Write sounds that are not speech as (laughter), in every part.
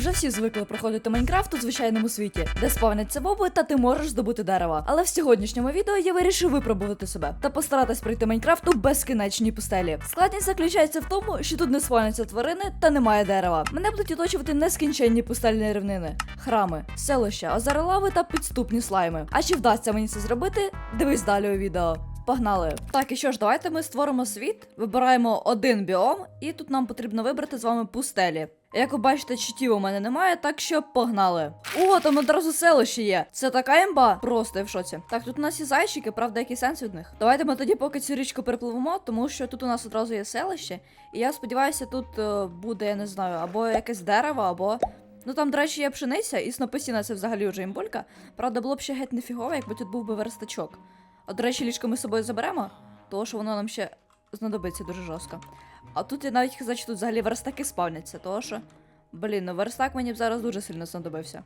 Вже всі звикли проходити Майнкрафт у звичайному світі, де спавняться моби, та ти можеш здобути дерева. Але в сьогоднішньому відео я вирішив випробувати себе та постаратись пройти Майнкрафт у безкінечній пустелі. Складність заключається в тому, що тут не спавняться тварини та немає дерева. Мене будуть оточувати нескінченні пустельні рівнини, храми, селища, озера лави та підступні слайми. А чи вдасться мені це зробити? Дивись далі у відео. Погнали. Так, і що ж, давайте ми створимо світ, вибираємо один біом, і тут нам потрібно вибрати з вами пустелі. Як ви бачите, читів у мене немає, так що погнали. О, там одразу селище є. Це така імба. Просто я в шоці. Так, тут у нас є зайчики, правда, який сенс від них. Давайте ми тоді поки цю річку перепливемо, тому що тут у нас одразу є селище. І я сподіваюся, тут е, буде, я не знаю, або якесь дерево, або. Ну там, до речі, є пшениця, і снопосіна це взагалі вже імбулька. Правда, було б ще геть нефігово, якби тут був би верстачок. А до речі, ліжко ми з собою заберемо, тому що воно нам ще знадобиться дуже жорстко. А тут я навіть казав, тут взагалі верстаки спавняться, тому що. Блін, ну верстак мені б зараз дуже сильно знадобився.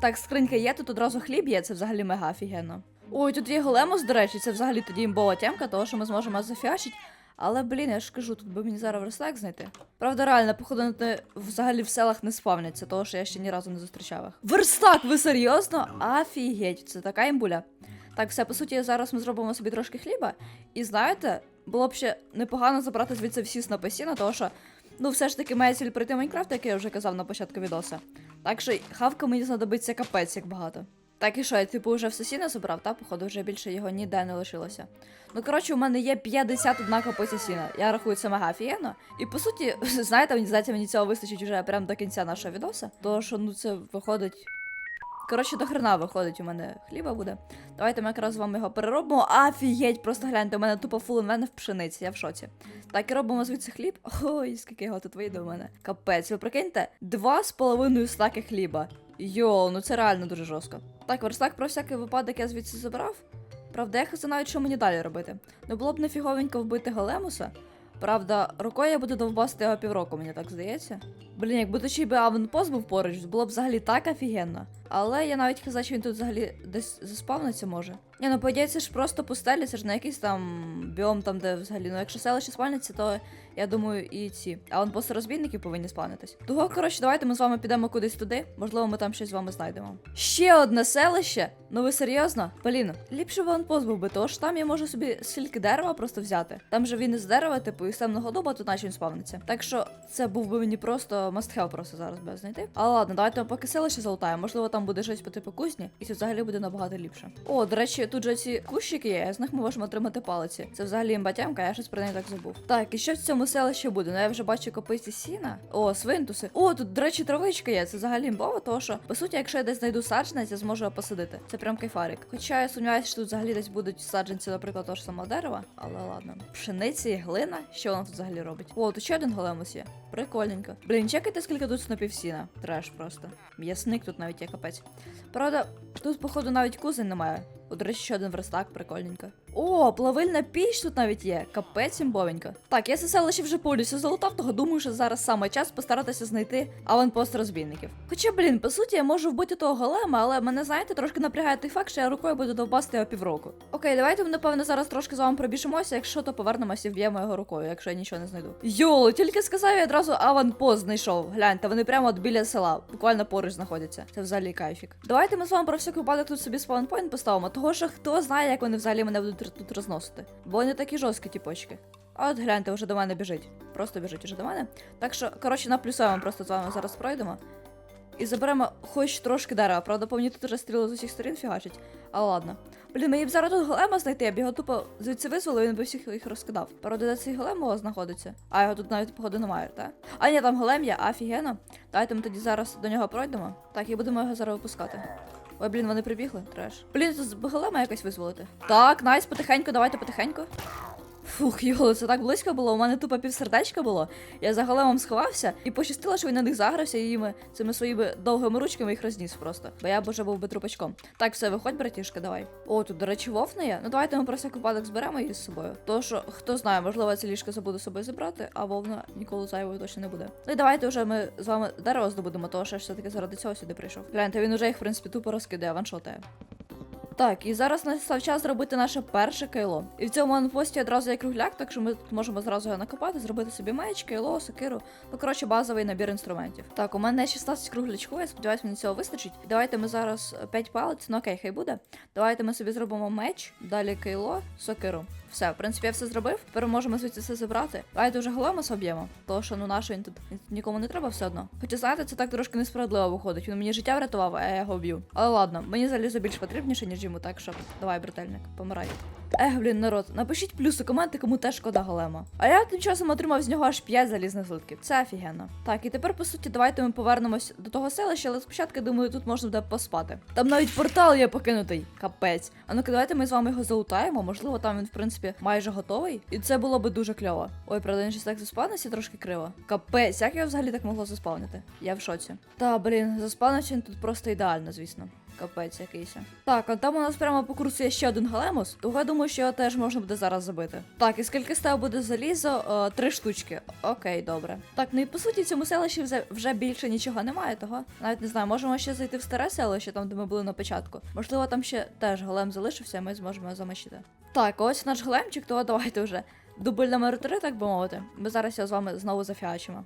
Так, скринька є, тут одразу хліб є, це взагалі мега офігенно. Ой, тут є големос, до речі, це взагалі тоді імбова темка, того що ми зможемо зафіачити. Але, блін, я ж кажу, тут би мені зараз верстак знайти. Правда, реально, походу, взагалі в селах не спавняться, того що я ще ні разу не зустрічав їх. Верстак, ви серйозно? Офігеть, це така імбуля. Так, все, по суті, зараз ми зробимо собі трошки хліба. І знаєте, було б ще непогано забрати звідси всі снопи сіна, того що, ну, все ж таки має ціль пройти Майнкрафт, як я вже казав на початку відоса. Так що хавка мені знадобиться капець як багато. Так і що, я типу вже все сіно забрав, та походу вже більше його ніде не лишилося. Ну коротше, у мене є 51 копиця сіна. Я рахую це мега офігенно. І по суті, (laughs) знаєте, мені здається, мені цього вистачить вже прямо до кінця нашого відоса. Тому що ну це виходить. Коротше, до хрена виходить, у мене хліба буде. Давайте ми якраз з вами його переробимо. Офігеть, просто гляньте, у мене тупо фул мене в пшениці, я в шоці. Так, і робимо звідси хліб. Ой, скільки його тут вийде у мене. Капець, ви прикиньте, два з половиною стаки хліба. Йоу, ну це реально дуже жорстко. Так, верстак про всякий випадок я звідси забрав. Правда, я хаза навіть що мені далі робити. Ну було б нефіговенько вбити големуса. Правда, рукою я буду довбасти його півроку, мені так здається. Блін, якби то ще би авенпост був поруч, було б взагалі так офігенно. Але я навіть казав, що він тут взагалі десь заспавниться може. Ні, ну по ж просто пустелі, це ж не якийсь там біом там, де взагалі. Ну якщо селище спавниться, то я думаю, і ці. А он просто розбійники повинні спавнитись. Того, коротше, давайте ми з вами підемо кудись туди. Можливо, ми там щось з вами знайдемо. Ще одне селище? Ну ви серйозно? Блін, ліпше ванпост був би, що там я можу собі скільки дерева просто взяти. Там же він із дерева, типу, і темного дуба, тут наче він спавниться. Так що це був би мені просто must-have просто зараз би знайти. Але ладно, давайте поки селище залутаємо. Можливо, там буде щось по типу кузні, і це взагалі буде набагато ліпше. О, до речі, тут же ці кущики є, з них ми можемо отримати палиці. Це взагалі імбатямка, я щось про неї так забув. Так, і що в цьому селищі буде? Ну я вже бачу копиці сіна. О, свинтуси. О, тут, до речі, травичка є. Це взагалі імбово, тому що, по суті, якщо я десь знайду саджанець, я зможу його посадити. Це прям кайфарик. Хоча я сумніваюся, що тут взагалі десь будуть саджанці, наприклад, того ж самого дерева, але ладно. Пшениці глина. Що воно тут взагалі робить? О, тут ще один големус є. Прикольненько. Блін, чекайте, скільки тут снопів сіна. Треш просто. М'ясник тут навіть є капець. Правда, тут, походу, навіть кузень немає. О, до речі, ще один верстак, прикольненько. О, плавильна піч тут навіть є. Капець імбовенько. Так, я це селище вже повністю залутав, того думаю, що зараз саме час постаратися знайти аванпост розбійників. Хоча, блін, по суті, я можу вбити того голема, але мене, знаєте, трошки напрягає той факт, що я рукою буду довбасти його півроку. Окей, давайте ми, напевно, зараз трошки з вами пробіжимося, якщо то повернемося і вб'ємо його рукою, якщо я нічого не знайду. Йоло, тільки сказав, я одразу аванпост знайшов. Гляньте, вони прямо от біля села, буквально поруч знаходяться. Це взагалі кайфік. Давайте ми з вами про всякий випадок тут собі спаунпойнт поставимо, того що хто знає, як вони взагалі мене будуть тут розносити. Бо вони такі жорсткі, ті почки. А от гляньте, вже до мене біжить. Просто біжить уже до мене. Так що, коротше, наплюсуємо, просто з вами зараз пройдемо. І заберемо хоч трошки дерева. Правда, по мені тут вже стріли з усіх сторін фігачить. Але ладно. Блін, мені б зараз тут голема знайти, я б його тупо звідси визволив, він би всіх їх розкидав. Правда, де цей голем вас знаходиться? А його тут навіть походу немає, так? А ні, там голем є, офігенно. Давайте ми тоді зараз до нього пройдемо. Так, і будемо його зараз випускати. Ой, блін, вони прибігли, треш. Блін, тут з якось визволити. Так, найс, потихеньку, давайте потихеньку. Фух, йоло, це так близько було. У мене тупо півсердечка було. Я за големом сховався і пощастило, що він на них загрався і їми цими своїми довгими ручками їх розніс просто. Бо я б уже був би трупачком. Так, все, виходь, братішка, давай. О, тут, до речі, вовна є. Ну давайте ми про всяк випадок зберемо її з собою. То що, хто знає, можливо, це ліжко забуду з собою забрати, а вовна ніколи зайвою точно не буде. Ну і давайте вже ми з вами дерево здобудемо, того що я ж все-таки заради цього сюди прийшов. Гляньте, він уже їх, в принципі, тупо розкидає, ваншотає. Так, і зараз настав час зробити наше перше кайло. І в цьому анпості одразу є кругляк, так що ми тут можемо зразу його накопати, зробити собі меч, кайло, сокиру. Ну, коротше, базовий набір інструментів. Так, у мене 16 круглячку, я сподіваюся, мені цього вистачить. Давайте ми зараз 5 палець, ну окей, хай буде. Давайте ми собі зробимо меч, далі кайло, сокиру. Все, в принципі, я все зробив. Тепер можемо звідси все забрати. Давайте вже голема об'ємо. Тому що ну наш він тут нікому не треба все одно. Хоча знаєте, це так трошки несправедливо виходить. Він мені життя врятував, а я його б'ю. Але ладно, мені залізо більш потрібніше, ніж йому, так що давай, брательник, помирай. Ех, блін, народ, напишіть плюси коменти, кому теж шкода голема. А я тим часом отримав з нього аж 5 залізних злитків. Це офігенно. Так, і тепер, по суті, давайте ми повернемось до того селища, але спочатку, думаю, тут можна буде поспати. Там навіть портал є покинутий. Капець. А ну-ка, давайте ми з вами його залутаємо. Можливо, там він, в принципі, майже готовий. І це було би дуже кльово. Ой, правда, він щось так заспавнився трошки криво. Капець, як його взагалі так могло заспавнити? Я в шоці. Та, блін, заспавнився він тут просто ідеально, звісно. Капець якийсь. Так, а там у нас прямо по курсу є ще один галемус, того я думаю, що його теж можна буде зараз забити. Так, і скільки з тебе буде залізо? Е, три штучки. Окей, добре. Так, ну і по суті, в цьому селищі вже, вже більше нічого немає, того. Навіть не знаю, можемо ще зайти в старе селище, там де ми були на початку. Можливо, там ще теж голем залишився, і ми зможемо його замочити. Так, ось наш големчик, то давайте вже. Дубль номер 3, так би мовити. Ми зараз його з вами знову зафіачимо.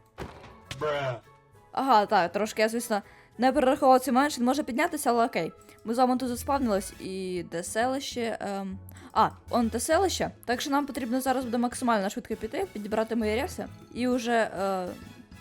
Ага, так, трошки я, звісно, не перерахував момент, що він може піднятися, але окей. Ми з вами тут заспавнились і де селище. Ем... А, он те селище. Так що нам потрібно зараз буде максимально швидко піти, підібрати мої ряси і вже е...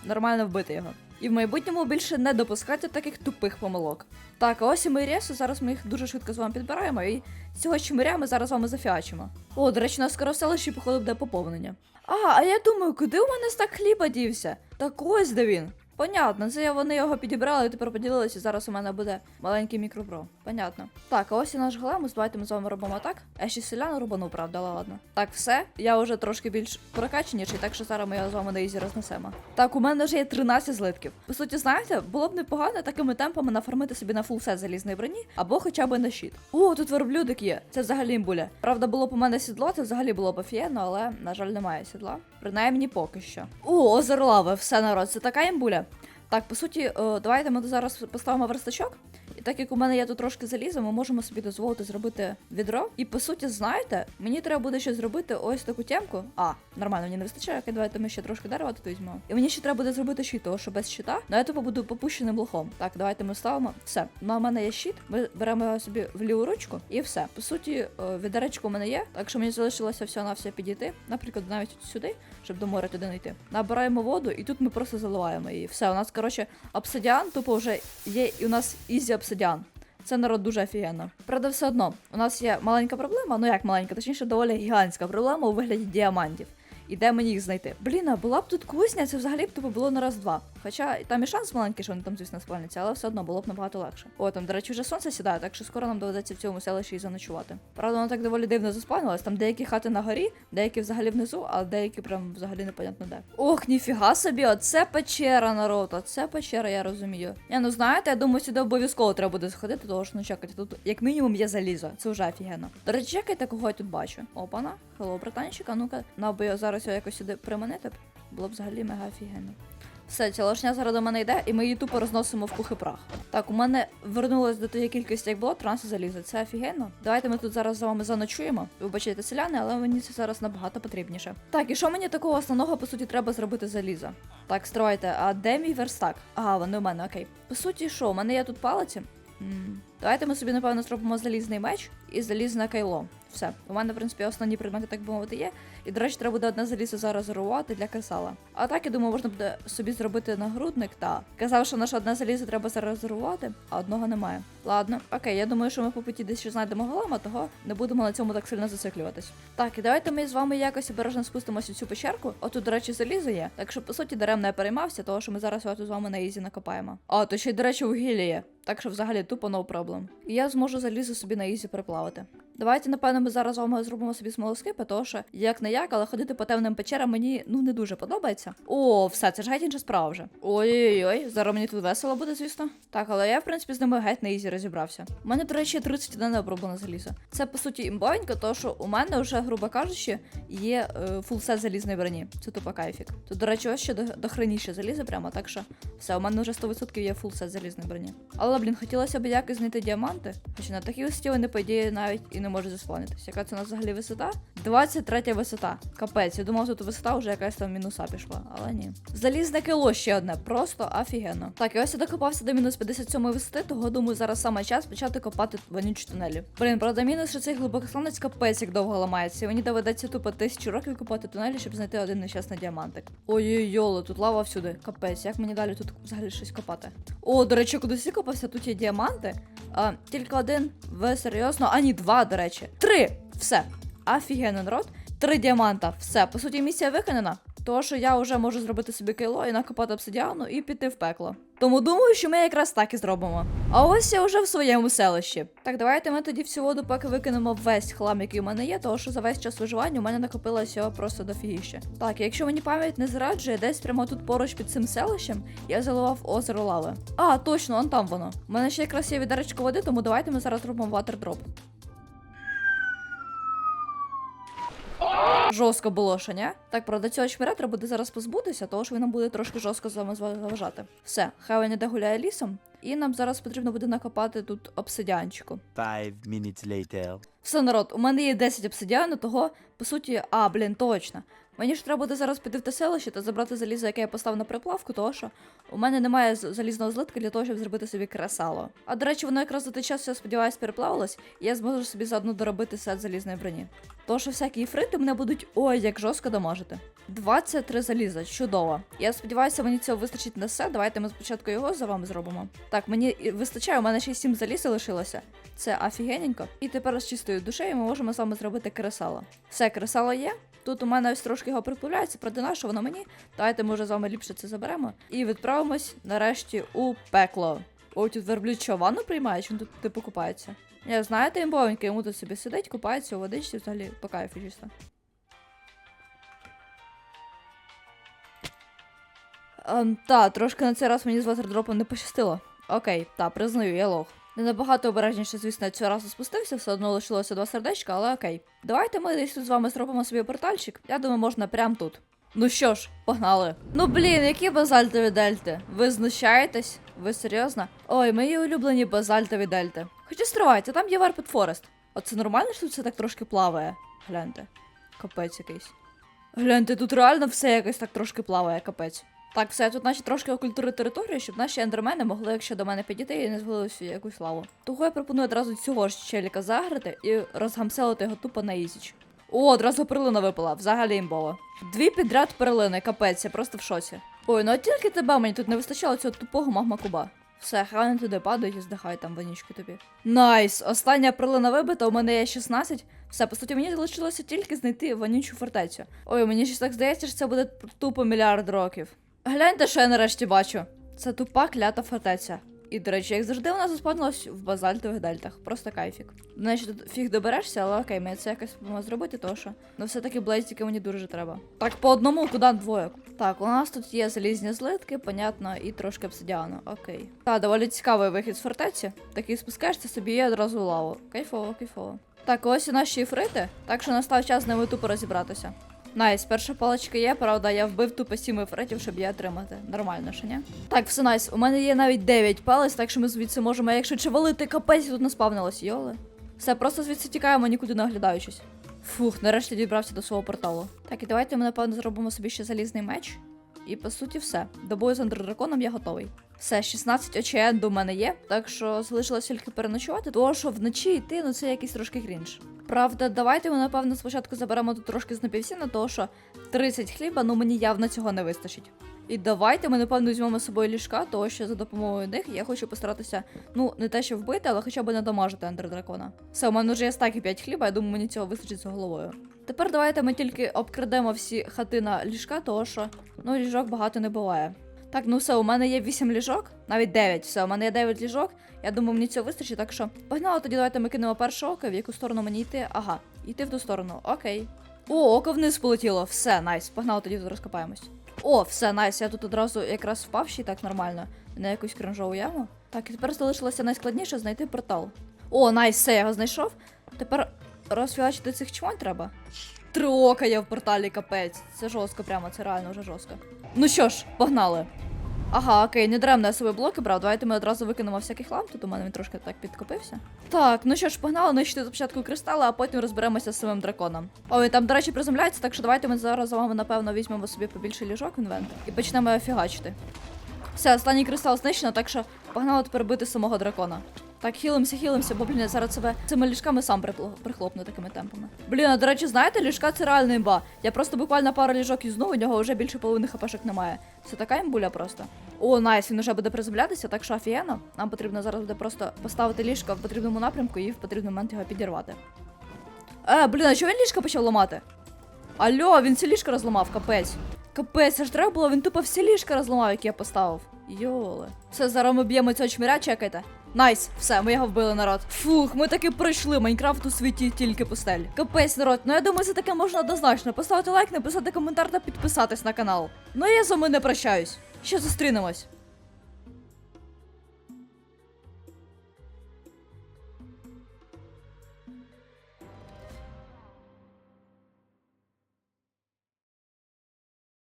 нормально вбити його. І в майбутньому більше не допускати таких тупих помилок. Так, а ось і мої ряси, зараз ми їх дуже швидко з вами підбираємо, і з цього чимиря ми зараз з вами зафіачимо. О, до речі, у нас скоро в селищі, походу, буде поповнення. А, а я думаю, куди у мене стак хліба дівся? Так ось де він. Понятно, це вони його підібрали, тепер поділилися. Зараз у мене буде маленький мікропро. Понятно. Так, а ось і наш големус. Давайте ми з вами робимо так. Я ще селян рубану, правда, ладно. Так, все. Я вже трошки більш прокаченіший, так що зараз ми його з вами на ізі рознесемо. Так, у мене вже є 13 злитків. По суті, знаєте, було б непогано такими темпами нафармити собі на фулсет залізної броні або хоча б на щит. О, тут верблюдик є. Це взагалі імбуля. Правда, було б у мене сідло, це взагалі було б офігенно, але, на жаль, немає сідла. Принаймні поки що. О, озеро лави, все народ, це така імбуля. Так, по суті, о, давайте ми зараз поставимо верстачок. І так як у мене є тут трошки заліза, ми можемо собі дозволити зробити відро. І по суті, знаєте, мені треба буде ще зробити ось таку тємку. А, нормально, мені не вистачає, окей, давайте ми ще трошки дерева тут візьмемо. І мені ще треба буде зробити щит, того що без щита, ну я тупо буду попущеним лохом. Так, давайте ми ставимо. Все. Ну, у мене є щит, ми беремо його собі в ліву ручку, і все. По суті, о, відеречко у мене є, так що мені залишилося все на все підійти. Наприклад, навіть сюди, щоб до моря туди не йти. Набираємо воду, і тут ми просто заливаємо її. Все, у нас, коротше, обсидіан, тупо вже є, і у нас ізі обсидіан. Це народ дуже офігенно. Правда, все одно, у нас є маленька проблема, ну як маленька, точніше, доволі гігантська проблема у вигляді діамантів. І де мені їх знайти? Блін, а була б тут кузня, це взагалі б типу було на раз-два. Хоча там і шанс маленький, що вони там, звісно, спальняться, але все одно було б набагато легше. О, там, до речі, вже сонце сідає, так що скоро нам доведеться в цьому селищі і заночувати. Правда, воно так доволі дивно заспавнилось. Там деякі хати на горі, деякі взагалі внизу, а деякі прям взагалі непонятно де. Ох, ніфіга собі, оце печера, народ, оце печера, я розумію. Я ну знаєте, я думаю, сюди обов'язково треба буде сходити, тому що ну чекайте, тут як мінімум є залізо. Це вже офігенно. До речі, чекайте, кого я тут бачу. Опана, хелло, братанчик, а ну-ка, на би я зараз його якось сюди приманити. Було б взагалі мега офігенно. Все, ця лошня зараз до мене йде, і ми її тупо розносимо в пух прах. Так, у мене вернулось до тієї кількості, як було, трансу заліза. Це офігенно. Давайте ми тут зараз з вами заночуємо. Вибачайте, селяни, але мені це зараз набагато потрібніше. Так, і що мені такого основного, по суті, треба зробити заліза? Так, стривайте, а де мій верстак? Ага, вони у мене, окей. По суті, що, у мене є тут палиці? М, Давайте ми собі, напевно, зробимо залізний меч і залізне кайло. Все. У мене, в принципі, основні предмети, так би мовити, є. І, до речі, треба буде одне залізо зараз зарувати для касала. А так, я думаю, можна буде собі зробити нагрудник та казав, що наше одне залізо треба зараз зарезервувати, а одного немає. Ладно, окей, я думаю, що ми по путі десь ще знайдемо голема, того не будемо на цьому так сильно зациклюватись. Так, і давайте ми з вами якось обережно спустимося у цю печерку. Отут, до речі, залізо є. Так що, по суті, дарем не переймався, того що ми зараз з вами на ізі накопаємо. А, то ще й, до речі, вугілля є. Так що взагалі тупо no problem. І я зможу залізо собі на ізі переплавити. Давайте, напевно, ми зараз з зробимо собі смолоскипи, тому що як не як, але ходити по темним печерам мені ну не дуже подобається. О, все, це ж геть інша справа вже. Ой-ой-ой, зараз мені тут весело буде, звісно. Так, але я, в принципі, з ними геть на ізі розібрався. У мене, до речі, 31 оброблена залізо. Це по суті імбовенько, тому що у мене вже, грубо кажучи, є е, фулсет залізної броні. Це тупо кайфік. Тут, до речі, ось ще до, до хреніше залізо прямо, так що все, у мене вже 100% є фулсет залізної броні. Але блін, хотілося б якось знайти діаманти. Хоча на такій висоті вони, по ідеї, навіть і не можуть заспавнитися. Яка це у нас взагалі висота? 23 висота. Капець, я думав, тут висота вже якась там мінуса пішла, але ні. Залізне кило ще одне, просто офігенно. Так, і ось я докопався до мінус 57 висоти, того думаю, зараз саме час почати копати вонючі тунелі. Блін, правда, мінус, що цей глибокосланець капець як довго ламається. І мені доведеться тупо тисячу років копати тунелі, щоб знайти один нещасний діамантик. Ой-ой, йоло, тут лава всюди. Капець, як мені далі тут взагалі щось копати? О, до речі, кудись копався, тут є діаманти. А, тільки один. Ви серйозно? А ні, два, до речі. Три! Все. Офігенно, народ. Три діаманта. Все. По суті, місія виконана. Тому що я вже можу зробити собі кайло і накопати обсидіану і піти в пекло. Тому думаю, що ми якраз так і зробимо. А ось я вже в своєму селищі. Так, давайте ми тоді всю воду поки викинемо весь хлам, який у мене є, тому що за весь час виживання у мене накопилося просто дофігіще. Так, якщо мені пам'ять не зраджує, десь прямо тут поруч під цим селищем я заливав озеро лави. А, точно, он там воно. У мене ще якраз є відеречко води, тому давайте ми зараз зробимо ватердроп. Жорстко було, що ні? Так, правда, цього чмиря треба буде зараз позбутися, тому що він нам буде трошки жорстко з вами заважати. Все, хай він іде гуляє лісом, і нам зараз потрібно буде накопати тут обсидіанчику. Five minutes later. Все, народ, у мене є 10 обсидіану, того, по суті, а, блін, точно. Мені ж треба буде зараз піти в те селище та забрати залізо, яке я поставив на приплавку, тому що у мене немає залізного злитка для того, щоб зробити собі кресало. А до речі, воно якраз за той час, я сподіваюся, переплавилось, і я зможу собі заодно доробити сет залізної броні. Тому що всякі іфрити мене будуть ой, як жорстко дамажити. 23 заліза, чудово. Я сподіваюся, мені цього вистачить на все. Давайте ми спочатку його за вами зробимо. Так, мені вистачає, у мене ще 7 заліза лишилося. Це офігененько. І тепер з чистою душею ми можемо з вами зробити кресало. Все, кресало є. Тут у мене ось трошки його приплавляється, проте що воно мені? Давайте ми вже з вами ліпше це заберемо. І відправимось нарешті у пекло. Ой, тут верблюд що, ванну приймає, чи він тут типу купається? Я знаєте, імбовенько, йому тут собі сидить, купається у водичці, взагалі по кайфу чисто. Ем, та, трошки на цей раз мені з ватердропом не пощастило. Окей, та, признаю, я лох. Не набагато обережніше, звісно, цього разу спустився, все одно лишилося два сердечка, але окей. Давайте ми десь тут з вами зробимо собі портальчик. Я думаю, можна прямо тут. Ну що ж, погнали. Ну блін, які базальтові дельти? Ви знущаєтесь? Ви серйозно? Ой, мої улюблені базальтові дельти. Хоча стривайте, там є Варпет Форест. А це нормально, що тут все так трошки плаває? Гляньте. Капець якийсь. Гляньте, тут реально все якось так трошки плаває, капець. Так, все, тут наші трошки окультури територію, щоб наші ендермени могли, якщо до мене підійти і не звалилися якусь лаву. Того я пропоную одразу цього ж челіка заграти і розгамселити його тупо на ізіч. О, одразу перлина випала, взагалі імбово. Дві підряд перлини, капець, я просто в шоці. Ой, ну от тільки тебе мені тут не вистачало цього тупого магма-куба. Все, хай вони туди падають і здихай там вонючки тобі. Найс! Остання перлина вибита, у мене є 16. Все, по суті, мені залишилося тільки знайти вонючу фортецю. Ой, мені щось так здається, що це буде тупо мільярд років. Гляньте, що я нарешті бачу. Це тупа клята фортеця. І, до речі, як завжди, вона заспавнилась в базальтових дельтах. Просто кайфік. Значить, тут фіг доберешся, але окей, ми це якось будемо зробити, тому що ну все-таки блейзики мені дуже треба. Так, по одному, куди двоє. Так, у нас тут є залізні злитки, понятно, і трошки обсидіану. Окей. Та, доволі цікавий вихід з фортеці. Такий спускаєшся собі і одразу лаву. Кайфово, кайфово. Так, ось і наші іфрити, так що настав час з ними тупо розібратися. Найс, перша паличка є, правда, я вбив тупо сім ефретів, щоб її отримати. Нормально, що ні? Так, все найс. У мене є навіть 9 палець, так що ми звідси можемо, якщо чи валити капець, тут наспавнилось, йоли. Все, просто звідси тікаємо, нікуди не оглядаючись. Фух, нарешті дібрався до свого порталу. Так, і давайте ми, напевно, зробимо собі ще залізний меч. І по суті, все. До бою з андердраконом я готовий. Все, 16 очей енду мене є, так що залишилось тільки переночувати, тому що вночі йти, ну це якийсь трошки грінж. Правда, давайте ми, напевно, спочатку заберемо тут трошки з напівсіна, тому що 30 хліба, ну мені явно цього не вистачить. І давайте ми, напевно, візьмемо з собою ліжка, тому що за допомогою них я хочу постаратися, ну, не те, що вбити, але хоча б не дамажити ендердракона. Все, у мене вже є стаки 5 хліба, я думаю, мені цього вистачить з головою. Тепер давайте ми тільки обкрадемо всі хати на ліжка, тому що ну, ліжок багато не буває. Так, ну все, у мене є 8 ліжок, навіть 9. Все, у мене є 9 ліжок. Я думаю, мені цього вистачить, так що погнали тоді давайте ми кинемо перше око, в яку сторону мені йти. Ага, йти в ту сторону. Окей. О, око вниз полетіло. Все, найс. Погнали тоді тут розкопаємось. О, все, найс. Я тут одразу якраз впав ще так нормально. На якусь кринжову яму. Так, і тепер залишилося найскладніше знайти портал. О, найс, все, я його знайшов. Тепер розфілачити цих чмонь треба. Три ока є в порталі, капець. Це жорстко прямо, це реально вже жорстко. Ну що ж, погнали. Ага, окей, не даремно я собі блоки брав. Давайте ми одразу викинемо всякий хлам. Тут у мене він трошки так підкопився. Так, ну що ж, погнали нищити спочатку кристали, а потім розберемося з самим драконом. О, він там, до речі, приземляється, так що давайте ми зараз з вами, напевно, візьмемо собі побільше ліжок інвент і почнемо фігачити. Все, останній кристал знищено, так що погнали тепер бити самого дракона. Так, хілимося, хілимося, бо, блін, я зараз себе цими ліжками сам прихлопну такими темпами. Блін, а до речі, знаєте, ліжка це реальна імба. Я просто буквально пару ліжок юзнув, у нього вже більше половини хпшок немає. Це така імбуля просто. О, найс, він уже буде приземлятися, так що офігенно. Нам потрібно зараз буде просто поставити ліжко в потрібному напрямку і в потрібний момент його підірвати. Е, блін, а чого він ліжко почав ламати? Алло, він всі ліжка розламав, капець. Капець, аж треба було, він тупо всі ліжка розламав, які я поставив. Йоле. Все, зараз ми б'ємо цього чмиря, чекайте. Найс, все, ми його вбили, народ. Фух, ми таки пройшли. Майнкрафт у світі тільки пустель. Капець, народ, ну я думаю, це таке можна однозначно. Поставити лайк, написати коментар та підписатись на канал. Ну і я з вами не прощаюсь. Ще зустрінемось.